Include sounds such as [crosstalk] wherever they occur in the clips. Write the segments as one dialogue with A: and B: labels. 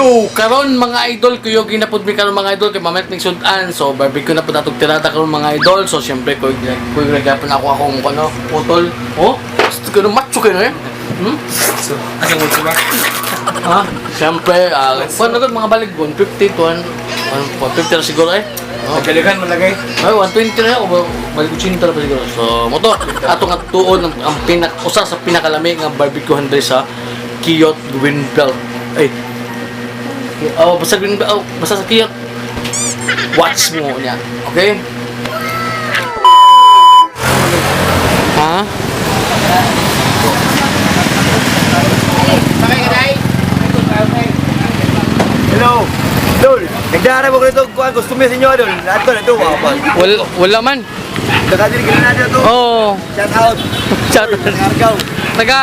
A: Yo, karon mga idol, kuyo ginapod mi karon mga idol kay mamet ning sudan. So barbecue na pud atong tirada karon mga idol. So syempre kuy kuy nagapon ako akong ano, putol. Oh, gusto ko na macho kayo eh. Hmm?
B: So, ano mo ba?
A: Ha? Syempre, ah, uh, agad mga balik 150 to 1 150 na siguro eh. Oh.
B: Nagkalikan mo lagay.
A: Ay, 120 na ako, balik 80 na pa siguro. So, moto, ato nga tuon ang, ang pinak usa sa pinakalami nga barbecue handre sa Kiyot Greenbelt. Ay. Oh, basta Greenbelt, oh, basta sa Kiyot. Watch mo niya. Okay? Ha?
C: Hello. Dol, nagdara mo ko nito kuan gusto mo sa inyo dol. Lahat ko na to wow.
A: Wala, wala man.
C: Nakadiri ka na dito.
A: Oh,
C: Shout out.
A: shout
C: Tagargaw.
A: Taga,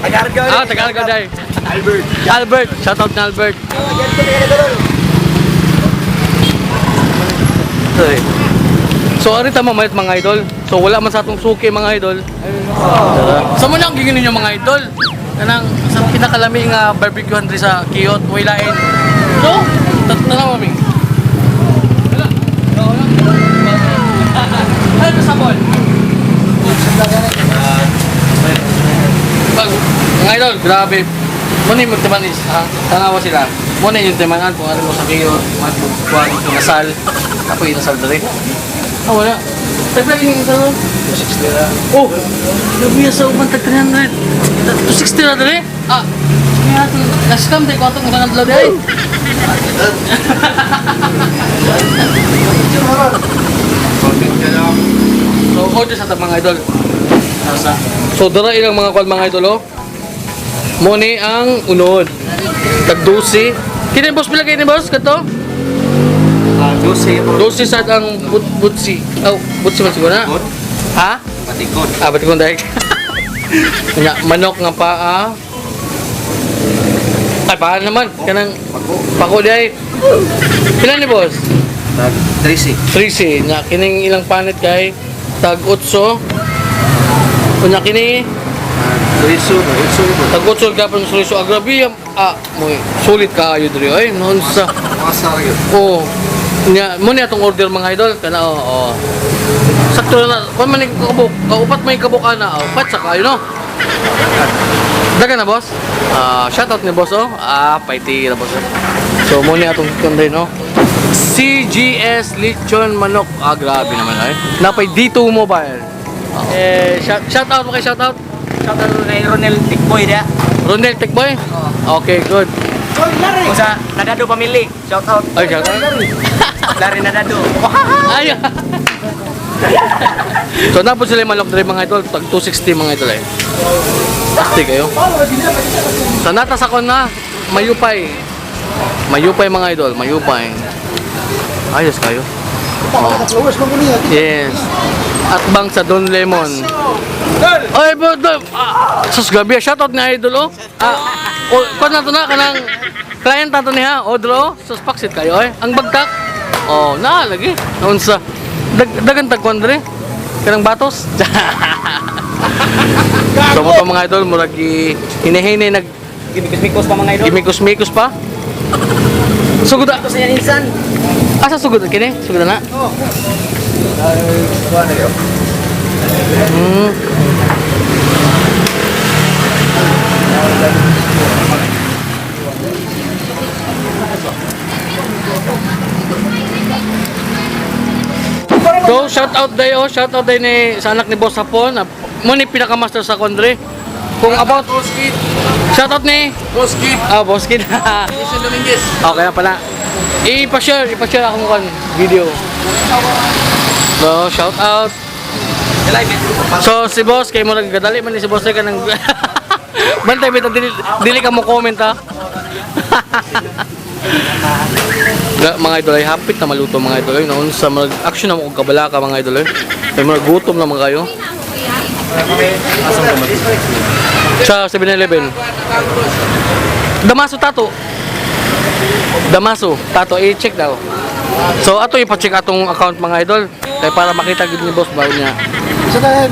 C: Tagargaw.
A: ah, Tagalog day.
C: Albert.
A: Albert, shout out na Albert.
C: Dol.
A: Sorry. So, ari tama mayat mga idol. So, wala man sa atong suki mga idol. Sa mo na ang giginin yung mga idol. Kanang sa pinakalami nga barbecue handri sa Kiyot, Waylain. So, tatanaw kami. Wala. Wala. Ano sa ball? Mga idol, grabe. Muna yung magtimanis, ha? Tanawa sila. Muna yung timanan kung ano mo sa Kiyot, magkukuha ng inasal. Ako inasal dali. Ah, wala. Taglag yung inasal mo. 260 na. Oh! Gabi sa uban tag 300. 260 na dali? Ah! Kaya ito, naskam tayo ko itong mga di ay. [laughs] So, order sa mga idol. So, dara ilang mga kwan mga idol, oh. Muni ang unod. Tag-12. Kini boss pilagay ni boss kato?
B: Ah, 12 po.
A: 12 sad ang but butsi. Oh, butsi man siguro na. Ha?
B: Patikot.
A: Ah, ba't kong dahil? [laughs] Nya, manok nga paa. Ay, paa naman. Kanang pako dahil. Pila ni boss?
B: Tag 13.
A: 13. Nya, kining ilang panit kay tag utso. Kunya kini
B: Chorizo, chorizo ito.
A: tag utso ka pa sa suliso agrabi. Ah, mo sulit ka ayo diri. Ay, noon sa
B: Pasar yun.
A: Oo. Nya, mo niya tong order mga idol. Kana oo. Oh, Sakto na. Kung man kabuk, kaupat may kabuka na. Oh, pat sa kayo no. Daga na boss. Ah, shoutout ni boss oh. Ah, paiti na boss. oh. So mo niya atong kunday no. CGS Lechon Manok. Ah, grabe naman ay. Napay D2 Mobile. Eh, shout, shoutout mo kay shoutout.
B: Shout out kay Ronel Tikboy dia.
A: Ronel Techboy. Okay, good.
B: Kung sa Nadado Pamili. Shout out.
A: Ay, shoutout.
B: Dari [laughs] Nadado. [laughs]
A: Ay. so napod sila yung manok dali mga idol, tag 260 mga idol eh. Asti kayo. Sa natas ako na, mayupay. Mayupay mga idol, mayupay. Ayos kayo. Oh. Yes. At bang sa Don Lemon. Ay, but ah, sus gabi, shoutout ni idol oh. Ah, o, kung na to na kanang client nato niya, o dro, sus paksit kayo eh. Ang bagtak. Oh, na lagi. Noon sa dag dagan tagkuan dre. Kanang batos. [laughs] so mo pa mga idol, murag gi hinihini nag
B: Gimikos-mikos pa mga idol.
A: gimikos-mikos pa. Sugod
B: Ito sa yan insan.
A: Asa sugod kini? Sugod na. Hmm. So, shout out day oh, shout out day ni sa anak ni Boss Hapon. Mo ni pinaka-master sa Kondre. Kung about shout out ni
C: Boss Kid.
A: Ah, Boss Kid. [laughs]
C: Jason Dominguez.
A: Okay pala. I-pa-share, i-pa-share ako ng video. So, shout out. So, si boss, kayo mo naggadali man si boss ka nang... [laughs] Bantay, bita, dili, dili ka mo comment ha. [laughs] Ga- mga idol ay hapit na maluto mga idol ay noon sa mag action na mo kabala ka mga idol ay may mga gutom naman kayo. Sa 7-Eleven Damaso Tato. Damaso Tato i-check daw so ato ipa-check atong account mga idol kay para makita gid ni boss ba niya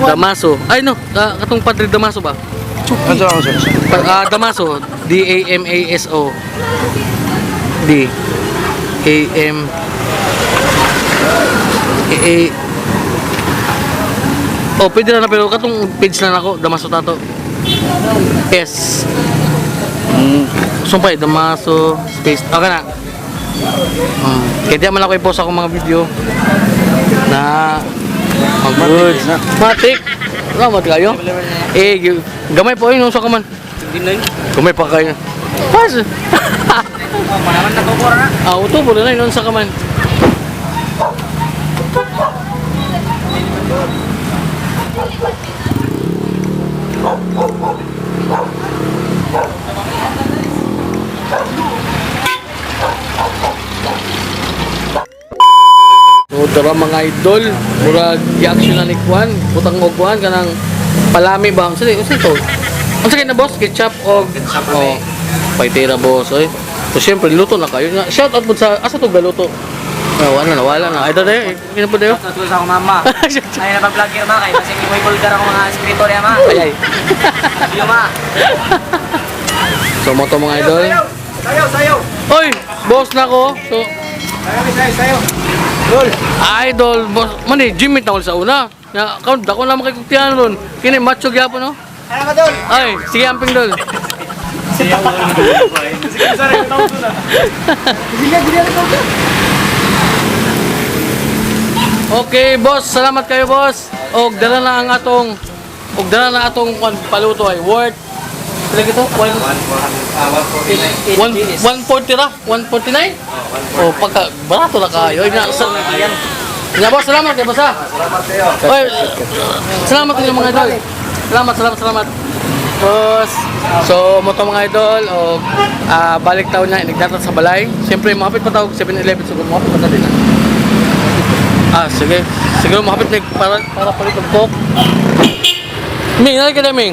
A: Damaso ay no ah, katong Padre Damaso ba
C: Ano sa ako sir?
A: Pa- ah, Damaso. D-A-M-A-S-O. D. A-M. A-A. Oh, pwede na na pero katong page na ako, Damaso Tato. S.
C: Hmm.
A: Sumpay, Damaso space. Okay na. Um, kaya di man ako i-post ako mga video na mag good. Matik. Salamat kayo. Eh, gamay po yun sa kaman.
B: Hindi na yun.
A: Gamay pa kayo. Pas.
B: Manaman na tukura na.
A: Ah, uto po na yun sa kaman. So, tara mga idol, murag i-action na ni Kwan, butang mo Kwan, kanang palami ba? Sige, sige to. Ang sige na boss, ketchup o...
B: Ketchup
A: oh, paitira boss, oy. So, syempre, luto na kayo. Na- Shout out po sa, asa to galuto? Oh, wala na, wala na. Idol eh, kina po dayo.
B: Natuloy sa ako mama. [laughs] Ay na pa-vlogger ma kay kasi may bulgar ako mga espiritu niya ma.
A: Ay, ay.
B: Yo ma.
A: So, to mga idol.
C: Sayo, sayo!
A: Oy, boss na ko. So,
C: Sayo, sayo, sayo! Dol!
A: idol, boss. Mani, Jimmy tawol sa una. Na, count, dako na makikuktihan ron. Kini, macho gyapon, no?
C: Ano ka, Dol?
A: Ay, sige, amping dol.
C: Sige, sorry, tawag ko na.
A: Okay, boss. Salamat kayo, boss. Og dala na ang atong og dala na atong kwan paluto ay worth Lagi to? 1 140 ra? 149? Oh, pagka barato na kayo. Ina sa
B: Yan.
A: Ina boss, salamat kay boss.
C: Salamat kayo.
A: Oy, salamat din mga idol. Salamat, salamat, salamat. Boss. So, mo to mga idol o ah, balik taon na inigdatat sa balay. Siyempre, mahapit pa tawag 7-Eleven so mahapit pa din. Ah, sige. Siguro mahapit na para para palit ng coke. Ming, nalay ka na, Ming.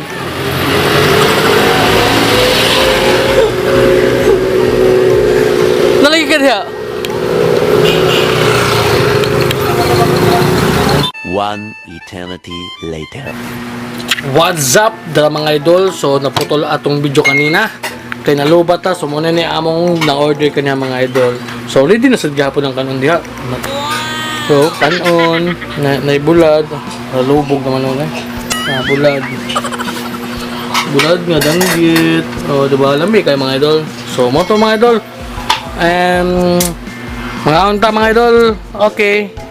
A: Nalay ka diha.
D: One eternity later.
A: What's up, dala mga idol? So, naputol atong video kanina. Kay nalubat ta, so muna ni among na-order kanya mga idol. So, ready na sa gihapon ng kanon diha. So, kanon, na naibulad, nalubog naman nun eh. Na bulad. Bulad nga danggit. O, di ba? Lami kay mga idol. So, mo to mga idol. Um, mga unta mga idol. Okay.